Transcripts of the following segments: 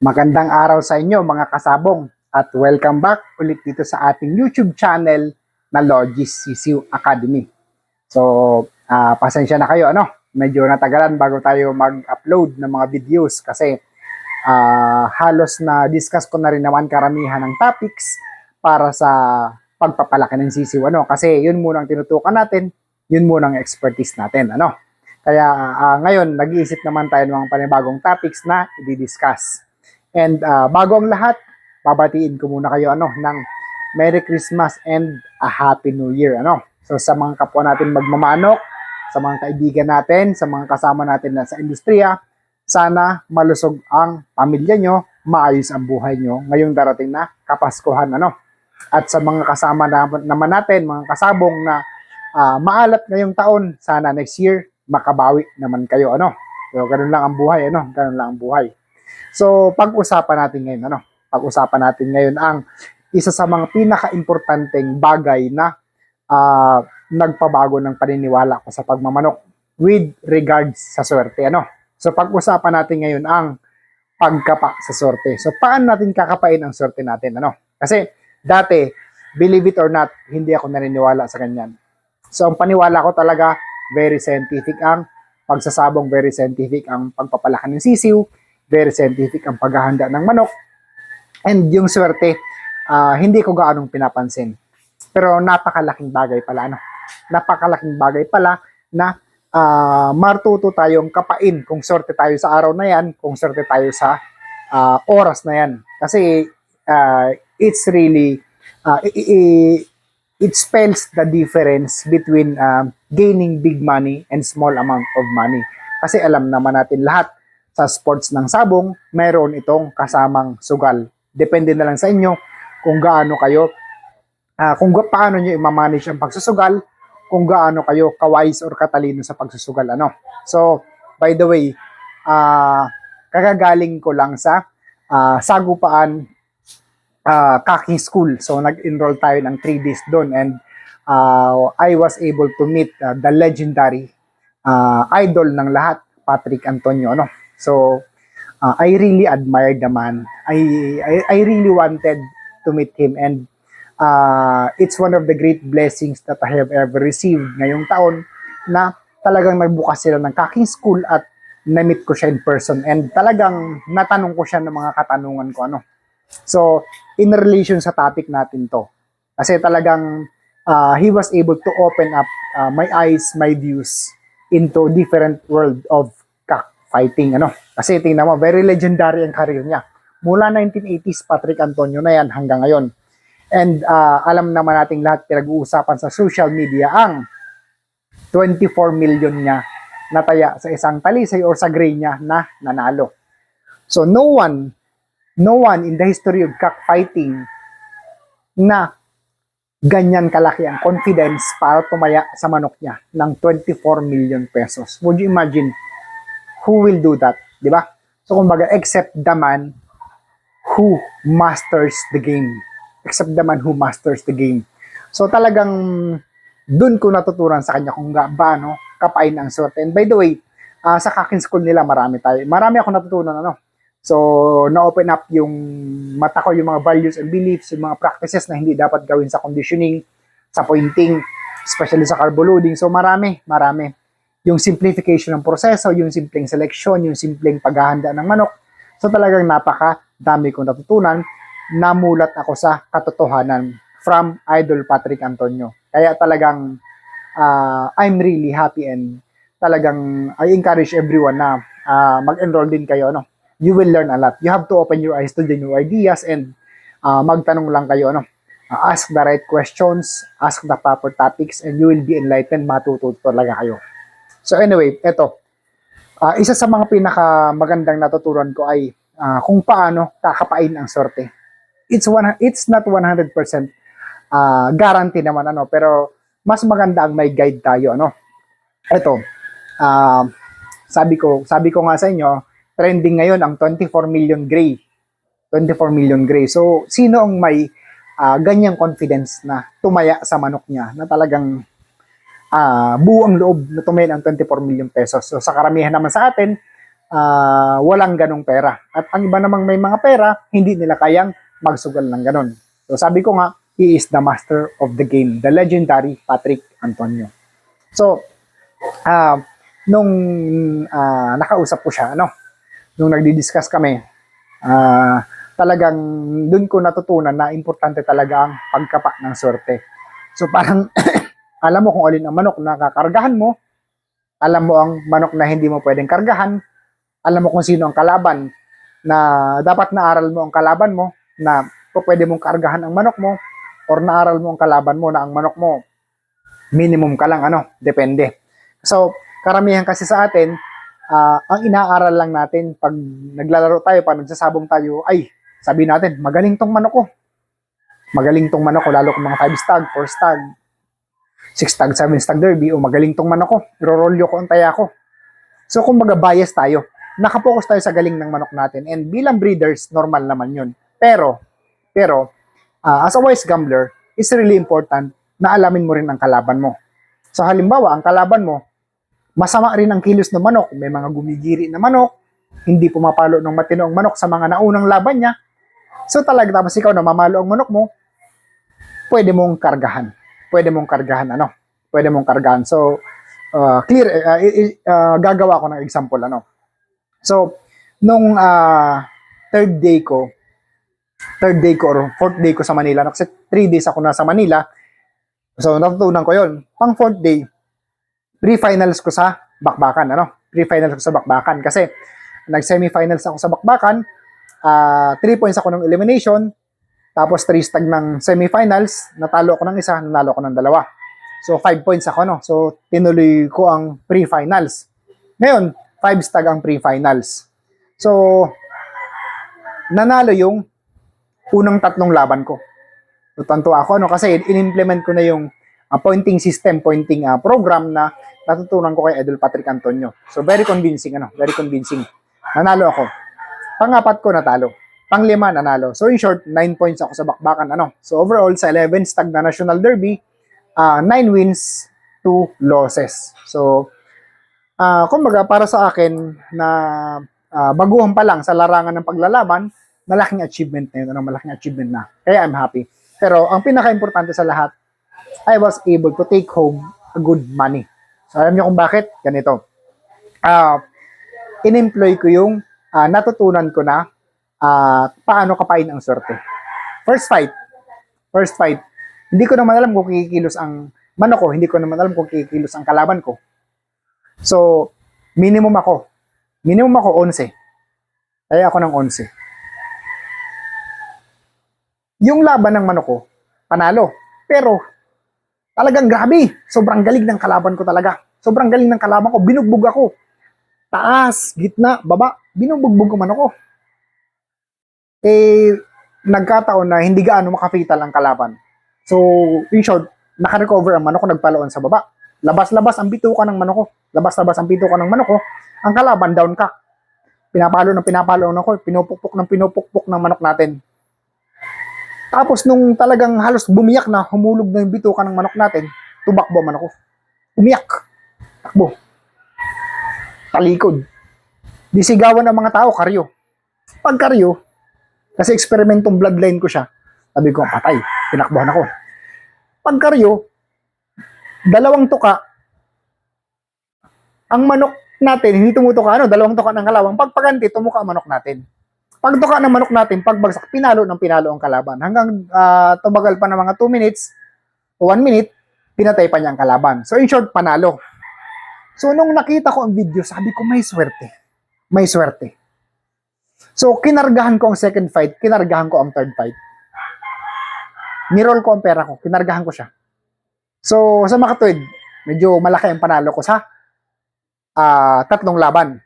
Magandang araw sa inyo mga kasabong at welcome back ulit dito sa ating YouTube channel na Logis CCU Academy. So, ah, pasensya na kayo ano, medyo natagalan bago tayo mag-upload ng mga videos kasi ah, halos na discuss ko na rin naman karamihan ng topics para sa pagpapalaki ng CCU ano kasi yun muna ang tinutukan natin, yun muna ang expertise natin ano. Kaya ah, ngayon nag-iisip naman tayo ng mga panibagong topics na i-discuss. And ah, bago ang lahat, babatiin ko muna kayo ano ng Merry Christmas and a Happy New Year ano. So sa mga kapwa natin magmamanok, sa mga kaibigan natin, sa mga kasama natin na sa industriya, sana malusog ang pamilya nyo, maayos ang buhay nyo ngayong darating na Kapaskuhan ano. At sa mga kasama na, naman natin, mga kasabong na ah, maalat ngayong taon, sana next year makabawi naman kayo ano. So ganun lang ang buhay ano, ganun lang ang buhay. So, pag-usapan natin ngayon, ano? Pag-usapan natin ngayon ang isa sa mga pinaka-importanteng bagay na ah, nagpabago ng paniniwala ko sa pagmamanok with regards sa swerte, ano? So, pag-usapan natin ngayon ang pagkapa sa swerte. So, paano natin kakapain ang swerte natin, ano? Kasi, dati, believe it or not, hindi ako naniniwala sa ganyan. So, ang paniwala ko talaga, very scientific ang pagsasabong, very scientific ang pagpapalaki ng sisiw, very scientific ang paghahanda ng manok. And yung swerte, ah, hindi ko gaanong pinapansin. Pero napakalaking bagay pala, ano? Napakalaking bagay pala na ah, martuto tayong kapain kung swerte tayo sa araw na yan, kung swerte tayo sa ah, oras na yan. Kasi ah, it's really, i- it spells the difference between um, gaining big money and small amount of money. Kasi alam naman natin lahat, sa sports ng sabong, mayroon itong kasamang sugal. Depende na lang sa inyo kung gaano kayo, ah, kung paano nyo i-manage ang pagsusugal, kung gaano kayo kawise or katalino sa pagsusugal. Ano? So, by the way, ah, kagagaling ko lang sa ah, Sagupaan ah, Kaki School. So, nag-enroll tayo ng 3 days doon and ah, I was able to meet ah, the legendary ah, idol ng lahat, Patrick Antonio. Ano? So, uh, I really admired the man. I, I, I really wanted to meet him and uh, it's one of the great blessings that I have ever received ngayong taon na talagang nagbukas sila ng kaking school at na-meet ko siya in person and talagang natanong ko siya ng mga katanungan ko ano. So, in relation sa topic natin to, kasi talagang uh, he was able to open up uh, my eyes, my views into different world of fighting ano? Kasi tingnan mo very legendary ang career niya. Mula 1980s Patrick Antonio na yan hanggang ngayon. And ah, alam naman nating lahat pinag-uusapan sa social media ang 24 million niya nataya sa isang talisay or sa gray niya na nanalo. So no one no one in the history of cockfighting na ganyan kalaki ang confidence para tumaya sa manok niya ng 24 million pesos. Would you imagine who will do that, di ba? So kumbaga, except the man who masters the game. Except the man who masters the game. So talagang dun ko natutunan sa kanya kung ga- ba, no, kapain ang swerte. And by the way, ah, sa kakin school nila marami tayo. Marami ako natutunan, ano. So, na-open up yung mata ko, yung mga values and beliefs, yung mga practices na hindi dapat gawin sa conditioning, sa pointing, especially sa carbo loading. So, marami, marami yung simplification ng proseso, yung simpleng seleksyon, yung simpleng paghahanda ng manok. So talagang napaka dami kong natutunan. Namulat ako sa katotohanan from Idol Patrick Antonio. Kaya talagang ah, I'm really happy and talagang I encourage everyone na ah, mag-enroll din kayo. No? You will learn a lot. You have to open your eyes to the new ideas and ah, magtanong lang kayo. No? Ah, ask the right questions, ask the proper topics, and you will be enlightened. Matututo talaga kayo. So anyway, eto. Ah, isa sa mga pinaka magandang natutunan ko ay ah, kung paano kakapain ang sorte. It's one it's not 100% ah, guarantee naman ano, pero mas maganda ang may guide tayo ano. Eto. ah, sabi ko, sabi ko nga sa inyo, trending ngayon ang 24 million gray. 24 million gray. So, sino ang may ah, ganyang confidence na tumaya sa manok niya na talagang ah buo ang loob na tumaya ng 24 million pesos. So sa karamihan naman sa atin, ah, walang ganong pera. At ang iba namang may mga pera, hindi nila kayang magsugal ng ganon. So sabi ko nga, he is the master of the game, the legendary Patrick Antonio. So, ah, nung ah, nakausap ko siya, ano, nung nagdi-discuss kami, ah, talagang dun ko natutunan na importante talaga ang pagkapa ng swerte. So parang alam mo kung alin ang manok na kakargahan mo, alam mo ang manok na hindi mo pwedeng kargahan, alam mo kung sino ang kalaban na dapat naaral mo ang kalaban mo na pwede mong kargahan ang manok mo or naaral mo ang kalaban mo na ang manok mo. Minimum ka lang ano, depende. So, karamihan kasi sa atin, ah, ang inaaral lang natin pag naglalaro tayo, pag nagsasabong tayo, ay, sabi natin, magaling tong manok ko. Magaling tong manok ko, lalo kung mga 5 stag, 4 stag, 6 stag, 7 stag derby, o magaling tong manok ko, irorolyo ko ang taya ko. So, kumbaga bias tayo. Nakapokus tayo sa galing ng manok natin. And bilang breeders, normal naman yun. Pero, pero, ah, as a wise gambler, it's really important na alamin mo rin ang kalaban mo. So, halimbawa, ang kalaban mo, masama rin ang kilos ng manok. May mga gumigiri na manok, hindi pumapalo ng matino ang manok sa mga naunang laban niya. So talaga tapos ikaw na mamalo ang manok mo, pwede mong kargahan. Pwede mong kargahan ano? Pwede mong kargahan. So uh, clear uh, uh, gagawa ko ng example ano. So nung uh, third day ko, third day ko or fourth day ko sa Manila, kasi three days ako nasa Manila. So natutunan ko 'yon. Pang fourth day, pre-finals ko sa Bakbakan, ano? Pre-finals ko sa Bakbakan kasi nag-semifinals ako sa Bakbakan, ah 3 points ako ng elimination, tapos 3 stag ng semifinals, natalo ako ng isa, nanalo ako ng dalawa. So 5 points ako, no? So tinuloy ko ang pre-finals. Ngayon, 5 stag ang pre-finals. So nanalo yung unang tatlong laban ko. So ako, no? Kasi in-implement ko na yung ah, pointing system, pointing ah, program na natutunan ko kay Idol Patrick Antonio. So very convincing, ano? Very convincing. Nanalo ako. Pangapat ko natalo. Panglima nanalo. So in short, 9 points ako sa bakbakan ano. So overall sa 11 stag na National Derby, 9 wins, 2 losses. So ah kumbaga para sa akin na ah, baguhan pa lang sa larangan ng paglalaban, malaking achievement na yun, ano, malaking achievement na. Kaya I'm happy. Pero ang pinaka-importante sa lahat, I was able to take home a good money. So alam niyo kung bakit? Ganito. Ah, in-employ ko yung ah, natutunan ko na ah, paano kapain ang swerte. First fight. First fight. Hindi ko naman alam kung kikilos ang manok ko. Hindi ko naman alam kung kikilos ang kalaban ko. So, minimum ako. Minimum ako 11. Kaya ako ng 11. Yung laban ng manok ko, panalo. Pero, talagang grabe. Sobrang galing ng kalaban ko talaga. Sobrang galing ng kalaban ko. Binugbog ako taas, gitna, baba, binubugbog ko man ako. Eh, nagkataon na hindi gaano makapital ang kalaban. So, in short, naka-recover ang manok ko, nagpaloon sa baba. Labas-labas ang bituka ng manok ko. Labas-labas ang bituka ng manok ko. Ang kalaban, down ka. Pinapalo ng pinapalo ako, pinupukpok ng pinupukpok ng manok natin. Tapos nung talagang halos bumiyak na, humulog na yung bituka ng manok natin, tumakbo manok ko. Umiyak. Takbo talikod. Disigawan ng mga tao, karyo. Pag karyo, kasi eksperimentong bloodline ko siya, sabi ko, patay, tinakbuhan ako. Pag karyo, dalawang tuka, ang manok natin, hindi tumutuka, ano, dalawang tuka ng kalawang, pag paganti, tumuka ang manok natin. Pag tuka ng manok natin, pag bagsak, pinalo ng pinalo ang kalaban. Hanggang ah, tumagal pa ng mga 2 minutes, o 1 minute, pinatay pa niya ang kalaban. So in short, panalo. So, nung nakita ko ang video, sabi ko, may swerte. May swerte. So, kinargahan ko ang second fight, kinargahan ko ang third fight. Niroll ko ang pera ko, kinargahan ko siya. So, sa makatwid, medyo malaki ang panalo ko sa ah, tatlong laban.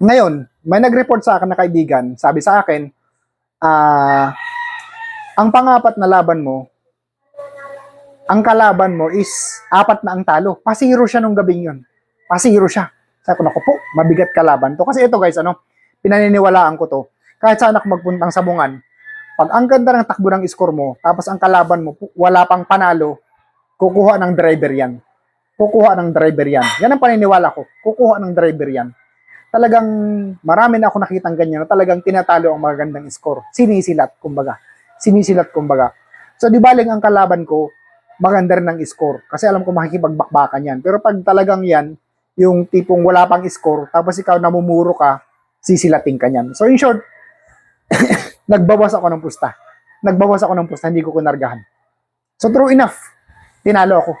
Ngayon, may nag-report sa akin na kaibigan, sabi sa akin, ah, ang pangapat na laban mo, ang kalaban mo is apat na ang talo. Pasiro siya nung gabing yun pasiro siya. Sabi ko, naku po, mabigat kalaban to. Kasi ito guys, ano, pinaniniwalaan ko to. Kahit saan ako magpuntang sabungan, pag ang ganda ng takbo ng score mo, tapos ang kalaban mo, wala pang panalo, kukuha ng driver yan. Kukuha ng driver yan. Yan ang paniniwala ko. Kukuha ng driver yan. talagang marami na ako nakitang ganyan na talagang tinatalo ang magagandang score. Sinisilat, kumbaga. Sinisilat, kumbaga. So, di baling ang kalaban ko, maganda rin ang score. Kasi alam ko makikipagbakbakan yan. Pero pag talagang yan, yung tipong wala pang score, tapos ikaw namumuro ka, sisilating ka niyan. So, in short, nagbawas ako ng pusta. Nagbawas ako ng pusta, hindi ko kunargahan. So, true enough, tinalo ako.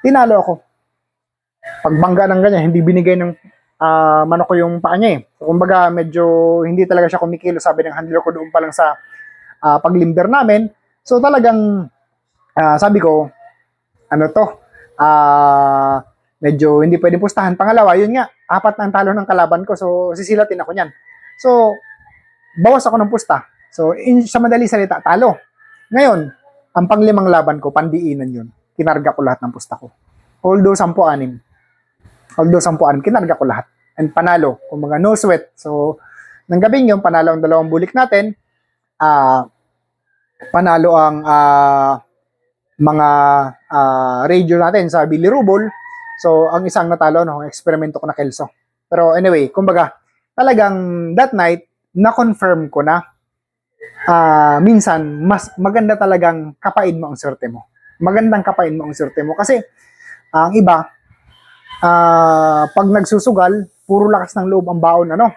Tinalo ako. Pagbangga ng ganyan, hindi binigay ng ah, manok ko yung paa niya eh. So, kumbaga, medyo hindi talaga siya kumikilo, sabi ng handler ko doon pa lang sa ah, paglimber namin. So, talagang, ah, sabi ko, ano to, ah, medyo hindi pwedeng pustahan. Pangalawa, yun nga, apat na ang talo ng kalaban ko, so sisilatin ako niyan. So, bawas ako ng pusta. So, in, sa madali salita, talo. Ngayon, ang panglimang laban ko, pandiinan yun. Kinarga ko lahat ng pusta ko. Although, 10-6. Although, 10-6, kinarga ko lahat. And panalo. Kung mga no sweat. So, nang gabing yun, panalo ang dalawang bulik natin. Ah, panalo ang ah, mga ah, radio natin sa Billy Rubol. So, ang isang natalo, no, ang eksperimento ko na Kelso. Pero anyway, kumbaga, talagang that night, na-confirm ko na ah, minsan, mas maganda talagang kapain mo ang swerte mo. Magandang kapain mo ang swerte mo. Kasi, ang iba, ah, pag nagsusugal, puro lakas ng loob ang baon, ano?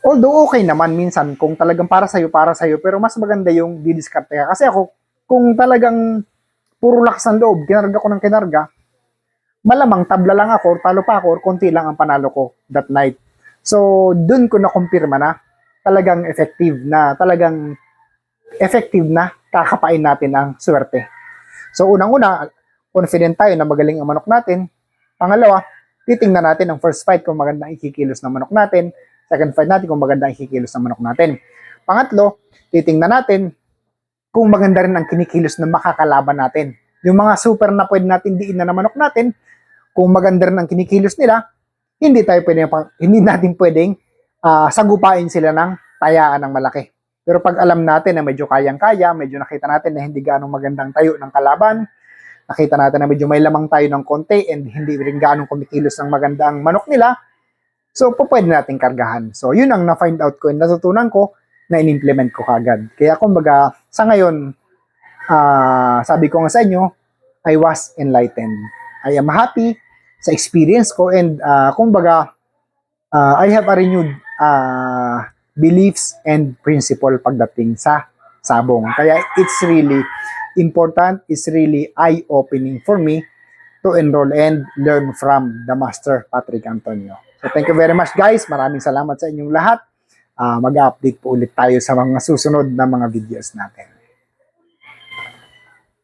Although okay naman minsan kung talagang para sa'yo, para sa'yo, pero mas maganda yung didiskarte ka. Kasi ako, kung talagang puro lakas ng loob, kinarga ko ng kinarga, malamang tabla lang ako, or talo pa ako, or konti lang ang panalo ko that night. So, dun ko na-confirma na talagang effective na, talagang effective na kakapain natin ang swerte. So, unang-una, confident tayo na magaling ang manok natin. Pangalawa, titingnan natin ang first fight kung maganda ang ikikilos ng manok natin. Second fight natin kung maganda ang ikikilos ng manok natin. Pangatlo, titingnan natin kung maganda rin ang kinikilos ng makakalaban natin. Yung mga super na pwede natin diin na ng manok natin, kung maganda rin ang kinikilos nila, hindi tayo pwede, hindi natin pwedeng ah, sagupain sila ng tayaan ng malaki. Pero pag alam natin na medyo kayang-kaya, medyo nakita natin na hindi gaano magandang tayo ng kalaban, nakita natin na medyo may lamang tayo ng konti and hindi rin gaano kumikilos ng magandang manok nila, so pwede natin kargahan. So yun ang na-find out ko and natutunan ko na in-implement ko kagad. Kaya kumbaga, sa ngayon, ah, sabi ko nga sa inyo, I was enlightened. I am happy sa experience ko and ah, kumbaga, ah, I have a renewed ah, beliefs and principle pagdating sa sabong. Kaya it's really important, it's really eye-opening for me to enroll and learn from the Master Patrick Antonio. So thank you very much guys. Maraming salamat sa inyong lahat. Ah, mag-update po ulit tayo sa mga susunod na mga videos natin.